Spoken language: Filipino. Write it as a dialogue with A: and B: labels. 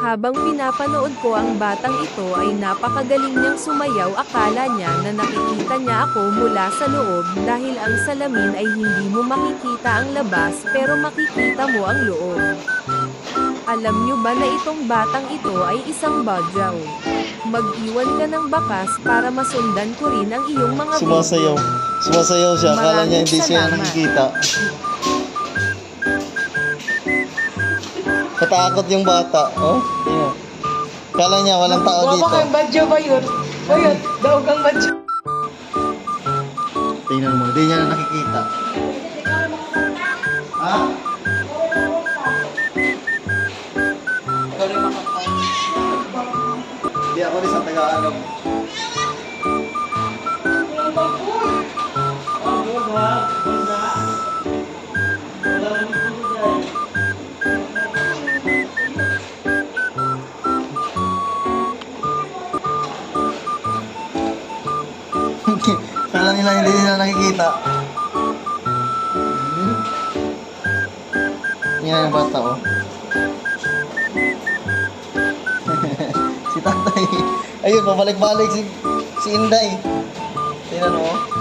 A: Habang pinapanood ko ang batang ito ay napakagaling niyang sumayaw akala niya na nakikita niya ako mula sa loob dahil ang salamin ay hindi mo makikita ang labas pero makikita mo ang loob. Alam niyo ba na itong batang ito ay isang badyaw? Mag-iwan ka ng bakas para masundan ko rin ang iyong mga
B: Sumasayaw. Sumasayaw siya. Akala niya hindi siya nakikita. Natakot yung bata. Oh, yeah. Akala niya walang tao dito.
C: kang badyo ba yun? Ba yun? Daog ang badyo.
B: Tingnan mo, hindi niya na nakikita. Ha? Hindi ako rin sa Tagalog. Nila hindi nila nakikita. Yan ang bata oh. si tatay. Ayun, pabalik-balik si, si Inday. Tingnan mo. oh.